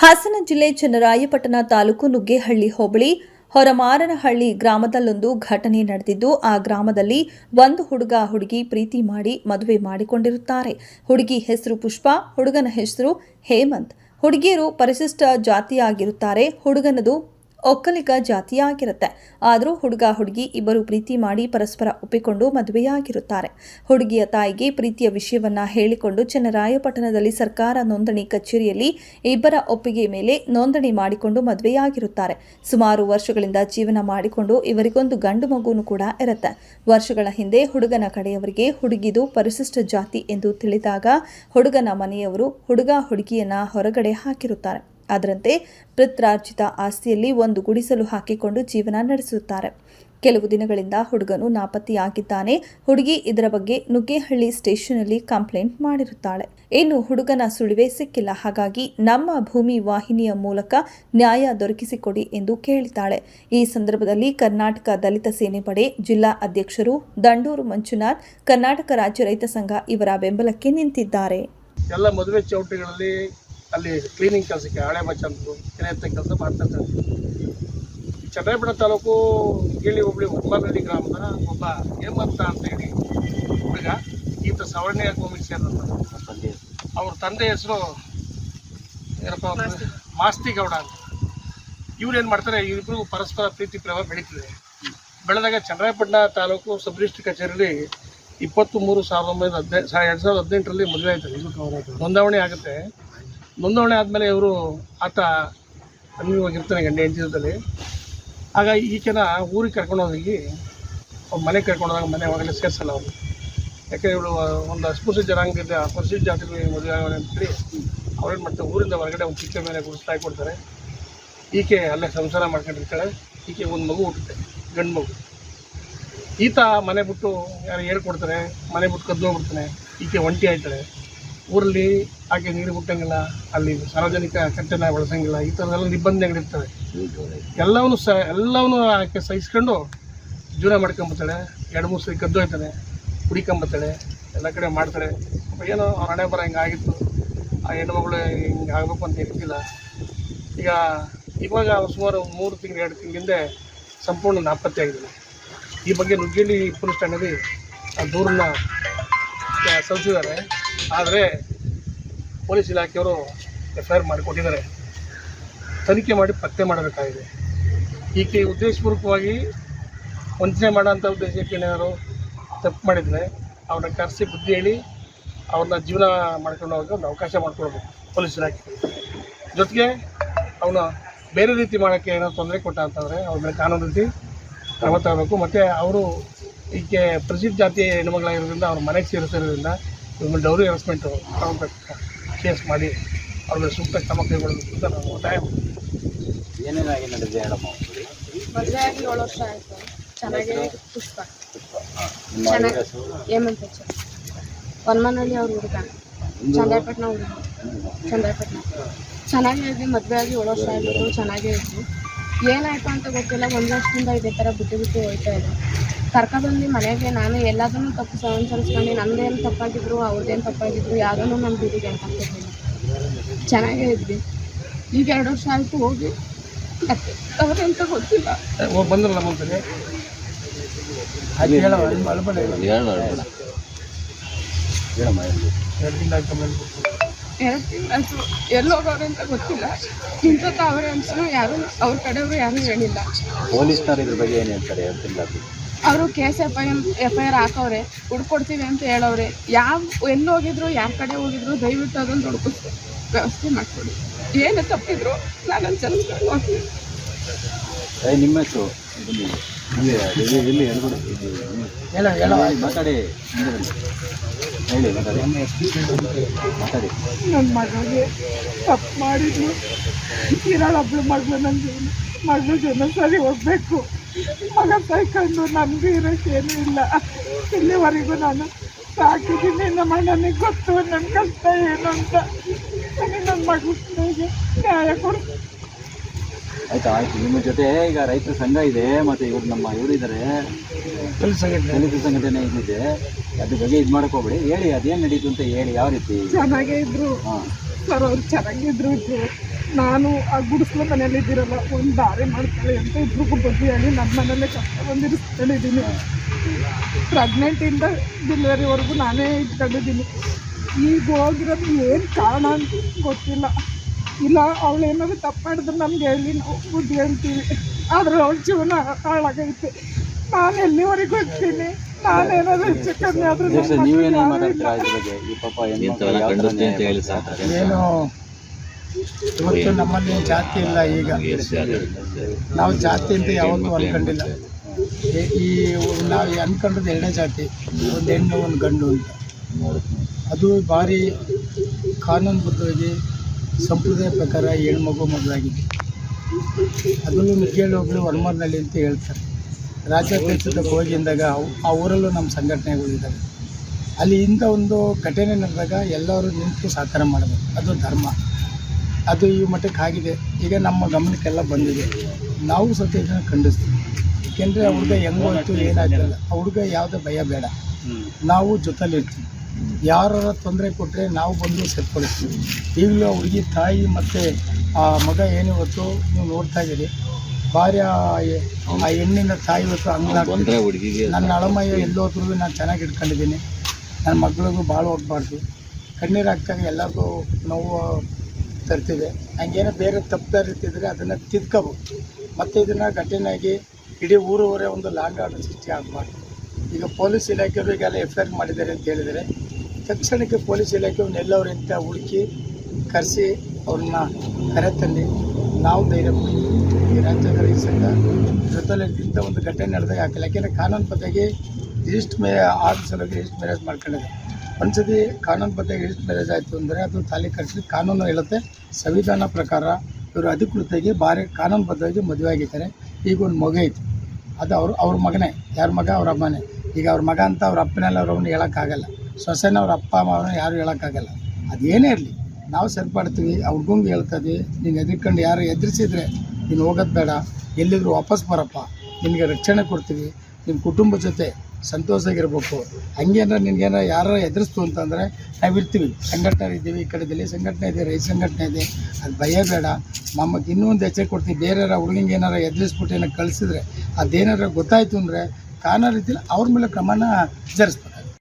ಹಾಸನ ಜಿಲ್ಲೆ ಚನ್ನರಾಯಪಟ್ಟಣ ತಾಲೂಕು ನುಗ್ಗೇಹಳ್ಳಿ ಹೋಬಳಿ ಹೊರಮಾರನಹಳ್ಳಿ ಗ್ರಾಮದಲ್ಲೊಂದು ಘಟನೆ ನಡೆದಿದ್ದು, ಆ ಗ್ರಾಮದಲ್ಲಿ ಒಂದು ಹುಡುಗ ಹುಡುಗಿ ಪ್ರೀತಿ ಮಾಡಿ ಮದುವೆ ಮಾಡಿಕೊಂಡಿರುತ್ತಾರೆ. ಹುಡುಗಿ ಹೆಸರು ಪುಷ್ಪ, ಹುಡುಗನ ಹೆಸರು ಹೇಮಂತ್. ಹುಡುಗಿಯರು ಪರಿಶಿಷ್ಟ ಜಾತಿಯಾಗಿರುತ್ತಾರೆ. ಹುಡುಗನದು ಒಕ್ಕಲಿಗ ಜಾತಿಯಾಗಿರುತ್ತೆ. ಆದರೂ ಹುಡುಗ ಹುಡುಗಿ ಇಬ್ಬರು ಪ್ರೀತಿ ಮಾಡಿ ಪರಸ್ಪರ ಒಪ್ಪಿಕೊಂಡು ಮದುವೆಯಾಗಿರುತ್ತಾರೆ. ಹುಡುಗಿಯ ತಾಯಿಗೆ ಪ್ರೀತಿಯ ವಿಷಯವನ್ನ ಹೇಳಿಕೊಂಡು ಚನ್ನರಾಯಪಟ್ಟಣದಲ್ಲಿ ಸರ್ಕಾರ ನೋಂದಣಿ ಕಚೇರಿಯಲ್ಲಿ ಇಬ್ಬರ ಒಪ್ಪಿಗೆ ಮೇಲೆ ನೋಂದಣಿ ಮಾಡಿಕೊಂಡು ಮದುವೆಯಾಗಿರುತ್ತಾರೆ. ಸುಮಾರು ವರ್ಷಗಳಿಂದ ಜೀವನ ಮಾಡಿಕೊಂಡು ಇವರಿಗೊಂದು ಗಂಡು ಮಗುನು ಕೂಡ ಇರುತ್ತೆ. ವರ್ಷಗಳ ಹಿಂದೆ ಹುಡುಗನ ಕಡೆಯವರಿಗೆ ಹುಡುಗಿದು ಪರಿಶಿಷ್ಟ ಜಾತಿ ಎಂದು ತಿಳಿದಾಗ ಹುಡುಗನ ಮನೆಯವರು ಹುಡುಗ ಹುಡುಗಿಯನ್ನ ಹೊರಗಡೆ ಹಾಕಿರುತ್ತಾರೆ. ಅದರಂತೆ ಪಿತ್ರಾರ್ಜಿತ ಆಸ್ತಿಯಲ್ಲಿ ಒಂದು ಗುಡಿಸಲು ಹಾಕಿಕೊಂಡು ಜೀವನ ನಡೆಸುತ್ತಾರೆ. ಕೆಲವು ದಿನಗಳಿಂದ ಹುಡುಗನು ನಾಪತ್ತೆಯಾಗಿದ್ದಾನೆ. ಹುಡುಗಿ ಇದರ ಬಗ್ಗೆ ನುಗ್ಗೇಹಳ್ಳಿ ಸ್ಟೇಷನ್ನಲ್ಲಿ ಕಂಪ್ಲೇಂಟ್ ಮಾಡಿರುತ್ತಾಳೆ. ಇನ್ನು ಹುಡುಗನ ಸುಳಿವೆ ಸಿಕ್ಕಿಲ್ಲ. ಹಾಗಾಗಿ ನಮ್ಮ ಭೂಮಿ ವಾಹಿನಿಯ ಮೂಲಕ ನ್ಯಾಯ ದೊರಕಿಸಿಕೊಡಿ ಎಂದು ಕೇಳಿದ್ದಾಳೆ ಈ ಸಂದರ್ಭದಲ್ಲಿ ಕರ್ನಾಟಕ ದಲಿತ ಸೇನೆ ಪಡೆ ಜಿಲ್ಲಾ ಅಧ್ಯಕ್ಷರು ದಂಡೂರು ಮಂಜುನಾಥ್, ಕರ್ನಾಟಕ ರಾಜ್ಯ ರೈತ ಸಂಘ ಇವರ ಬೆಂಬಲಕ್ಕೆ ನಿಂತಿದ್ದಾರೆ. ಎಲ್ಲ ಮದುವೆ ಚೌಟ್ರಿಗಳಲ್ಲಿ ಅಲ್ಲಿ ಕ್ಲೀನಿಂಗ್ ಕೆಲಸಕ್ಕೆ ಹಳೆ ಮಚ್ಚಂದು ಕೆರೆಯತ್ತ ಕೆಲಸ ಮಾಡ್ತಾ ಇರ್ತಾರೆ ಈ ಚನ್ನರಾಯಪಟ್ಟಣ ತಾಲೂಕು ಗಿಳಿ ಹೋಬಳಿ ಉಮ್ಮನಹಳ್ಳಿ ಗ್ರಾಮದ ಒಬ್ಬ ಹೇಮಂತ ಅಂತ ಹೇಳಿ ಹುಡುಗ ಈತ ಸವರ್ಣೀಯ ಭೂಮಿಗೆ ಸೇರಿದಂತ ಅವ್ರ ತಂದೆ ಹೆಸರು ಏನಪ್ಪ ಮಾಸ್ತಿಗೌಡ ಮಾಸ್ತಿ. ಗೌಡ ಅಂತ. ಇವ್ರು ಏನು ಮಾಡ್ತಾರೆ ಇವ್ರಿಗೂ ಪರಸ್ಪರ ಪ್ರೀತಿ ಪ್ರೇಮ ಬೆಳೀತಿದೆ. ಬೆಳೆದಾಗ ಚನ್ನರಾಯಪಟ್ಟಣ ತಾಲೂಕು ಸಬ್ ಡಿಸ್ಟ್ರಿಕ್ಟ್ ಕಚೇರಿಯಲ್ಲಿ ಇಪ್ಪತ್ತು ಮೂರು ಸಾವಿರದ ಒಂಬೈನೂರ ಹದಿನೈದು ಎರಡು ಸಾವಿರದ ಹದಿನೆಂಟರಲ್ಲಿ ಮದುವೆ ಆಯ್ತು ನೋಂದಾವಣಿ ಆಗುತ್ತೆ. ನೋಂದಾವಣಿ ಆದಮೇಲೆ ಇವರು ಆತ ಅನ್ಯವಾಗಿರ್ತಾನೆ ಗಂಡ ಹೆಂಡತಿ ಜೊತೆಲಿ. ಆಗ ಈಕೆನ ಊರಿಗೆ ಕರ್ಕೊಂಡು ಹೋಗಿ ಮನೆಗೆ ಕರ್ಕೊಂಡು ಹೋದಾಗ ಮನೆ ಒಳಗಡೆ ಸೇರಿಸಲ್ಲ ಅವರು ಯಾಕೆಂದರೆ ಇವಳು ಒಂದು ಅಸ್ಪೃಶ್ಯ ಜನಾಂಗದ ಅಸ್ಪೃಶ್ಯ ಜಾತಿಗಳಿಗೆ ಮದುವೆ ಆಗೋಣ ಅಂತೇಳಿ ಅವ್ರೇನು ಮಾಡ್ತಾರೆ ಊರಿಂದ ಹೊರಗಡೆ ಒಂದು ಚಿಕ್ಕ ಮೇಲೆ ಗುಡಿಸ್ಲಾಕಿ ಕೊಡ್ತಾರೆ. ಈಕೆ ಅಲ್ಲೇ ಸಂಸಾರ ಮಾಡ್ಕೊಂಡಿರ್ತಾಳೆ. ಈಕೆ ಒಂದು ಮಗು ಹುಟ್ಟುತ್ತೆ, ಗಂಡು ಮಗು. ಈತ ಮನೆ ಬಿಟ್ಟು ಯಾರು ಹೇಳ್ಕೊಡ್ತಾರೆ, ಮನೆ ಬಿಟ್ಟು ಕದ್ದು ಈಕೆ ಒಂಟಿ ಆಯ್ತಾಳೆ. ಊರಲ್ಲಿ ಹಾಗೆ ನೀರು ಬಿಟ್ಟಂಗಿಲ್ಲ ಅಲ್ಲಿ ಸಾರ್ವಜನಿಕ ಕಟ್ಟೆನ ಬಳಸಂಗಿಲ್ಲ ಈ ಥರದೆಲ್ಲ ನಿಬಂಧನೆಗಳಿರ್ತವೆ. ಎಲ್ಲವನ್ನೂ ಸಹ ಎಲ್ಲವನ್ನು ಆಕೆ ಸಹಿಸ್ಕೊಂಡು ಜೀವನ ಮಾಡ್ಕೊಂಬತ್ತಾಳೆ. ಎರಡು ಮೂರು ಸರಿ ಕದ್ದು ಹೋಯ್ತಾನೆ, ಕುಡಿಕೊಂಬತ್ತಾಳೆ, ಎಲ್ಲ ಕಡೆ ಮಾಡ್ತಾಳೆ. ಏನೋ ಅವ್ರ ಹಣೆ ಬರ ಹಿಂಗೆ ಆಗಿತ್ತು. ಆ ಹೆಣ್ಮಗಳು ಹಿಂಗೆ ಆಗಬೇಕು ಅಂತ ಇರ್ತಿಲ್ಲ ಈಗ ಇವಾಗ ಸುಮಾರು ಮೂರು ತಿಂಗಳು, ಎರಡು ತಿಂಗಳಿಂದ ಸಂಪೂರ್ಣ ನಾಪತ್ತೆ ಆಗಿದೆ. ಈ ಬಗ್ಗೆ ನುಗ್ಗೇಲಿ ಪೊಲೀಸ್ ಠಾಣೆಯಲ್ಲಿ ಆ ದೂರನ್ನ ಸಲ್ಲಿಸಿದ್ದಾರೆ ಆದರೆ ಪೊಲೀಸ್ ಇಲಾಖೆಯವರು ಎಫ್ ಐ ಆರ್ ಮಾಡಿಕೊಟ್ಟಿದ್ದಾರೆ. ತನಿಖೆ ಮಾಡಿ ಪತ್ತೆ ಮಾಡಬೇಕಾಗಿದೆ. ಈಕೆ ಉದ್ದೇಶಪೂರ್ವಕವಾಗಿ ವಂಚನೆ ಮಾಡೋಂಥ ಉದ್ದೇಶಕ್ಕೆ ಏನಾದ್ರು ತಪ್ಪು ಮಾಡಿದರೆ ಅವ್ರನ್ನ ಕರೆಸಿ ಬುದ್ಧಿ ಹೇಳಿ ಅವ್ರನ್ನ ಜೀವನ ಮಾಡ್ಕೊಂಡು ಹೋಗಿ ಒಂದು ಅವಕಾಶ ಮಾಡಿಕೊಡ್ಬೇಕು ಪೊಲೀಸ್ ಇಲಾಖೆ ಜೊತೆಗೆ ಅವನು ಬೇರೆ ರೀತಿ ಮಾಡೋಕ್ಕೆ ಏನೋ ತೊಂದರೆ ಕೊಟ್ಟ ಅಂತಂದರೆ ಅವ್ರ ಮೇಲೆ ಕಾನೂನು ರೀತಿ ಕ್ರಮ ತಗೋಬೇಕು. ಮತ್ತು ಅವರು ಈಕೆ ಪ್ರಸಿದ್ಧ ಜಾತಿ ಹೆಣ್ಮಗಳಾಗಿರೋದ್ರಿಂದ ಅವ್ರ ಮನೆಗೆ ಸೇರಿಸಿರೋದ್ರಿಂದ ಇವ್ರ ಮೇಲೆ ಡೌರಿ ಹರಸ್ಮೆಂಟು ತಗೊಬೇಕು ಕೇಸ್ ಮಾಡಿ ಅವ್ರ ಮೇಲೆ ಸೂಕ್ತ ಕ್ರಮ ಕೈಗೊಳ್ಳಬೇಕು ಅಂತ ನಾವು ಒತ್ತಾಯ ಮಾಡ್ತೀವಿ. ಏನೇನಾಗಿ ನಡೆದಿದೆ ಹೇಳಮ್ಮ ಮದುವೆ ಆಗಿ ಏಳು ವರ್ಷ ಆಯ್ತು. ಚೆನ್ನಾಗಿ ಪುಷ್ಪ. ಚೆನ್ನಾಗಿ? ಹೇಮಂತ್ ಹೊನ್ಮನಹಳ್ಳಿ ಅವ್ರ ಹುಡುಗ. ಚಂದ್ರಪಟ್ಟಣ ಹುಡುಗ? ಚಂದ್ರಪಟ್ಟಣ ಚೆನ್ನಾಗೇ ಇದ್ವಿ ಮದುವೆ ಆಗಿ ಏಳು ವರ್ಷ ಆಗಿತ್ತು ಚೆನ್ನಾಗೇ ಇದ್ವಿ. ಏನಾಯ್ತು ಅಂತ ಗೊತ್ತಿಲ್ಲ. ಒಂದು ವರ್ಷದಿಂದ ಇದೇ ಥರ ಬಿಟ್ಟು ಬಿಟ್ಟು ಹೋಯ್ತಾ ಇದೆ. ಕರ್ಕೊಬಂದು ಮನೆಗೆ ನಾನು ಎಲ್ಲದನ್ನೂ ತಪ್ಪು ಅನುಸರಿಸ್ಕೊಂಡು ನಂದೇನು ತಪ್ಪಾಗಿದ್ರು ಅವ್ರದ್ದೇನು ತಪ್ಪಾಗಿದ್ರು ಯಾವುದನ್ನು ನಮ್ಮ ಬೀದಿಗೆ ಅಂತ ಚೆನ್ನಾಗೇ ಇದ್ವಿ. ಈಗ ಎರಡು ವರ್ಷ ಆಯಿತು ಹೋಗಿ. ಮತ್ತೆ ಅವ್ರೆಂತ ಗೊತ್ತಿಲ್ಲ. ಬಂದ್ರಲ್ಲ. ಹೇಳಮ್ಮ. ಎರಡು ಆಯ್ತು ಆಮೇಲೆ ಎಲ್ಲಿ ಹೋಗೋರು ಅಂತ ಗೊತ್ತಿಲ್ಲ. ಇಂಥದ್ದು ಅವರೇ ಅನ್ಸು ಯಾರು ಅವ್ರ ಕಡೆಯವರು ಯಾರು ಹೇಳಿಲ್ಲ ಪೊಲೀಸ್ನವ್ರು ಇದ್ರ ಬಗ್ಗೆ ಏನು ಹೇಳ್ತಾರೆ ತಿಂಗಳು ಅವರು case F I F I R ಹಾಕವ್ರೆ ಹುಡ್ಕೊಡ್ತೀವಿ ಅಂತ ಹೇಳವ್ರೆ. ಯಾವ ಎಲ್ಲಿ ಹೋಗಿದ್ರು ಯಾರ ಕಡೆ ಹೋಗಿದ್ರು, ದಯವಿಟ್ಟು ಅದನ್ನು ಹುಡುಕಿಸ್ ವ್ಯವಸ್ಥೆ ಮಾಡಿಕೊಡಿ. ಏನು ತಪ್ಪಿದ್ರು. ನಾನು ಚೆನ್ನಾಗಿ ನಿಮ್ಮ ಹೆಸರು ನನ್ನ ಮಗಳಿಗೆ ತಪ್ಪು ಮಾಡಿದ್ಲು ಇರೋಳೊಬ್ಳು ಮಗಳು ನನ್ನ ಜೀವನ ಮಗಳು ಜೀವನ ಸರಿ ಹೋಗ್ಬೇಕು ಮಗ ಕೈಕೊಂಡು ನಮಗೂ ಇರೋಕ್ಕೇನೂ ಇಲ್ಲ ಇಲ್ಲಿವರೆಗೂ ನಾನು ಸಾಕಿದ್ದೀನಿ ನಮ್ಮ ನನಗೆ ಗೊತ್ತು ನನ್ನ ಕಷ್ಟ ಏನು ಅಂತ ನನಗೆ ನನ್ನ ಮಗಳಿಗೆ ನ್ಯಾಯ ಕೊಡು ಆಯ್ತಾ ಆಯ್ತು. ನಿಮ್ಮ ಜೊತೆ ಈಗ ರೈತರ ಸಂಘ ಇದೆ ಮತ್ತೆ ಇವರು ನಮ್ಮ ಇವರು ಇದ್ದಾರೆ ಪೊಲೀಸ್ ಸಂಘಟನೆ. ದಲಿತ ಸಂಘಟನೆ ಇದಿದೆ ಅದ್ರ ಬಗ್ಗೆ ಇದು ಮಾಡಕ್ ಹೋಗ್ಬೇಡಿ. ಹೇಳಿ ಅದೇನು ನಡೀತು ಅಂತ ಹೇಳಿ ಯಾವ ರೀತಿ? ಚೆನ್ನಾಗೇ ಇದ್ರು. ಸರ್ ಅವ್ರು ಚೆನ್ನಾಗಿದ್ರು ಇದ್ರು ನಾನು ಆ ಗುಡಿಸ್ಲ ಮನೇಲಿ ಇದ್ದೀರಲ್ಲ ಒಂದು ದಾರಿ ಮಾಡ್ಕೊಳ್ಳಿ ಅಂತ ಇಬ್ರಿಗೂ ಬಗ್ಗೆ ಹೇಳಿ ನನ್ನ ಮನೇಲೆ ಕಷ್ಟ ಬಂದಿರಿಸ್ಕೊಂಡಿದ್ದೀನಿ ಪ್ರೆಗ್ನೆಂಟಿಂದ ಡೆಲಿವರಿವರೆಗೂ ನಾನೇ ಇಟ್ಕೊಂಡಿದ್ದೀನಿ. ಈಗ ಹೋಗಿರೋದು ಏನು ಕಾರಣ ಅಂತ ಗೊತ್ತಿಲ್ಲ. ಇಲ್ಲ ಅವಳು ಏನಾದ್ರು ತಪ್ಪು ಮಾಡಿದ್ರೆ ನಮ್ಗೆ ಹೇಳಿ ನಾವು ಬುದ್ಧಿ ಹೇಳ್ತೀವಿ ಆದರೆ ಅವಳ ಜೀವನ ಹಾಳಾಗೈತೆ. ನಾನು ಎಲ್ಲಿವರೆಗೂ ಹೋಗ್ತೀನಿ ನಾನೇನಾದ್ರು ಹೆಚ್ಚು ಕಮ್ಮಿ ಆದ್ರೆ ಏನು? ಇವತ್ತು ನಮ್ಮಲ್ಲಿ ಜಾತಿ ಇಲ್ಲ ಈಗ. ನಾವು ಜಾತಿ ಅಂತ ಯಾವತ್ತೂ ಅನ್ಕೊಂಡಿಲ್ಲ. ಈ- ಈ ನಾವು ಅನ್ಕೊಂಡ್ರದ್ದು ಎರಡೇ ಜಾತಿ ಒಂದು ಹೆಣ್ಣು ಒಂದು ಗಂಡು ಅಂತ. ಅದು ಭಾರಿ ಕಾನೂನುಬದ್ಧವಾಗಿ ಸಂಪ್ರದಾಯ ಪ್ರಕಾರ ಹೆಣ್ಮಗು ಮದುವಾಗಿದೆ. ಅದನ್ನು ನುಗ್ಗೇಳಿ ಒಬ್ಬಳು ಹೊರಮರ್ನಳ್ಳಿ ಅಂತ ಹೇಳ್ತಾರೆ. ರಾಜ್ಯಾಧ್ಯಕ್ಷದ ಹೋಗಿಂದಾಗ ಅವ್- ಆ ಊರಲ್ಲೂ ನಮ್ಮ ಸಂಘಟನೆಗಳಿದ್ದಾವೆ ಅಲ್ಲಿ ಇಂಥ ಒಂದು ಘಟನೆ ನಡೆದಾಗ ಎಲ್ಲರೂ ನಿಂತು ಸಹಕಾರ ಮಾಡಬೇಕು. ಅದು ಧರ್ಮ. ಅದು ಈ ಮಟ್ಟಕ್ಕೆ ಆಗಿದೆ. ಈಗ ನಮ್ಮ ಗಮನಕ್ಕೆಲ್ಲ ಬಂದಿದೆ. ನಾವು ಸ್ವಲ್ಪ ಇದನ್ನು ಖಂಡಿಸ್ತೀವಿ. ಏಕೆಂದರೆ ಆ ಹುಡುಗ ಹೆಂಗೋ ಇತ್ತು ಏನಾಗಿರಲ್ಲ ಆ ಹುಡುಗ ಯಾವುದೇ ಭಯ ಬೇಡ. ನಾವು ಜೊತೆಲಿರ್ತೀವಿ ಯಾರ ತೊಂದರೆ ಕೊಟ್ಟರೆ ನಾವು ಬಂದು ಸೇರ್ಕೊಳ್ತೀವಿ. ಈಗಲೂ ಆ ಹುಡುಗಿ ತಾಯಿ ಮತ್ತು ಆ ಮಗ ಏನು ಇವತ್ತು ನೀವು ನೋಡ್ತಾ ಇದ್ದೀರಿ. ಭಾರ್ಯ ಆ ಹೆಣ್ಣಿನ ತಾಯಿ ಇವತ್ತು ಹಂಗೆ ನನ್ನ ಅಳಮಯ್ಯ ಎಲ್ಲೋದ್ರೂ ನಾನು ಚೆನ್ನಾಗಿ ಇಟ್ಕೊಂಡಿದ್ದೀನಿ. ನನ್ನ ಮಗಳಿಗೂ ಭಾಳ ಹೋಗ್ಬಾರ್ದು. ಕಣ್ಣೀರು ಹಾಕ್ದಾಗ ಎಲ್ಲರಿಗೂ ನೋವು ತರ್ತಿದೆ. ಹಂಗೇನೋ ಬೇರೆ ತಪ್ಪು ಇದ್ದರೆ ಅದನ್ನು ತಿದ್ಕೋಬೇಕು ಮತ್ತು ಇದನ್ನು ಘಟನೆಯಾಗಿ ಇಡೀ ಊರೂರೇ ಒಂದು ಲಾಂಗ್ ಆರ್ಡರ್ ಸೃಷ್ಟಿ ಆಗಬಾರ್ದು. ಈಗ ಪೊಲೀಸ್ ಇಲಾಖೆಯವರು ಈಗೆಲ್ಲ ಎಫ್ ಐ ಆರ್ ಮಾಡಿದ್ದಾರೆ ಅಂತ ಹೇಳಿದರೆ ತಕ್ಷಣಕ್ಕೆ ಪೊಲೀಸ್ ಇಲಾಖೆ ಎಲ್ಲವ್ರು ಅಂತ ಹುಡುಕಿ ಕರೆಸಿ ಅವ್ರನ್ನ ಕರೆ ತಂದು ನಾವು ಧೈರ್ಯ ಈ ರಾಜ್ಯದ ಸಂಘ ಜೊತೆಲಿ ಇಂಥ ಒಂದು ಘಟನೆ ನಡೆದಾಗ ಹಾಕಲ್ಲ ಯಾಕೆಂದರೆ ಕಾನೂನು ಪತ್ತೆಗೆ ಈಸ್ಟ್ ಮೇ ಆರು ಸಲುವಾಗಿ ಈಸ್ಟ್ ಮ್ಯಾರೇಜ್ ಮಾಡ್ಕೊಂಡಿದೆ. ಒಂದ್ಸತಿ ಕಾನೂನು ಪತ್ತೆಗೆ ಈಸ್ಟ್ ಮ್ಯಾರೇಜ್ ಆಯಿತು ಅಂದರೆ ಅದು ತಾಲಿ ಕರೆಸಿ ಕಾನೂನು ಹೇಳುತ್ತೆ. ಸಂವಿಧಾನ ಪ್ರಕಾರ ಇವರು ಅಧಿಕೃತವಾಗಿ ಭಾರಿ ಕಾನೂನುಬದ್ಧವಾಗಿ ಮದುವೆ ಆಗಿದ್ದಾರೆ. ಈಗ ಒಂದು ಮಗು ಐತೆ. ಅದು ಅವ್ರ ಅವ್ರ ಮಗನೇ. ಯಾರ ಮಗ? ಅವ್ರ ಅಮ್ಮನೇ. ಈಗ ಅವ್ರ ಮಗ ಅಂತ ಅವ್ರ ಅಪ್ಪನೆಲ್ಲ ಅವ್ರನ್ನ ಹೇಳೋಕ್ಕಾಗಲ್ಲ. ಸೊಸೆನ ಅಪ್ಪ ಅಪ್ಪ ಅವ್ರನ್ನ ಯಾರು ಹೇಳೋಕ್ಕಾಗಲ್ಲ. ಅದೇನೇ ಇರಲಿ, ನಾವು ಸರಿಪಡ್ತೀವಿ ಗುಂಗ್ ಹೇಳ್ತದೆ. ನೀನು ಎದ್ರಿಕೊಂಡು ಯಾರು ಎದುರಿಸಿದ್ರೆ ನೀನು ಹೋಗೋದು ಬೇಡ. ಎಲ್ಲಿದ್ರು ವಾಪಸ್ ಬರಪ್ಪ. ನಿನಗೆ ರಕ್ಷಣೆ ಕೊಡ್ತೀವಿ. ನಿಮ್ಮ ಕುಟುಂಬ ಜೊತೆ ಸಂತೋಷವಾಗಿರ್ಬೇಕು ಹಂಗೇನಾರ ನಿನ್ಗೇನಾರ ಯಾರು ಎದುರಿಸ್ತು ಅಂತಂದರೆ ನಾವಿರ್ತೀವಿ ಸಂಘಟನೆ ಇದ್ದೀವಿ, ಈ ಕಡೆ ದಲಿ ಸಂಘಟನೆ ಇದೆ, ರೈತ ಸಂಘಟನೆ ಇದೆ. ಅದು ಭಯ ಬೇಡ. ನಮಗೆ ಇನ್ನೂ ಒಂದು ಎಚ್ಚರಿಕೆ ಕೊಡ್ತೀವಿ. ಬೇರೆ ಹುಡುಗಿಂಗೆ ಏನಾರ ಎದುರಿಸ್ಬಿಟ್ಟು ಏನೋ ಕಳಿಸಿದ್ರೆ ಅದೇನಾರ ಗೊತ್ತಾಯ್ತು ಅಂದರೆ ಕಾನೂನು ರೀತಿಯಲ್ಲಿ ಅವ್ರ ಮೇಲೆ ಕ್ರಮನ ಜರಿಸ್ಬೇಕು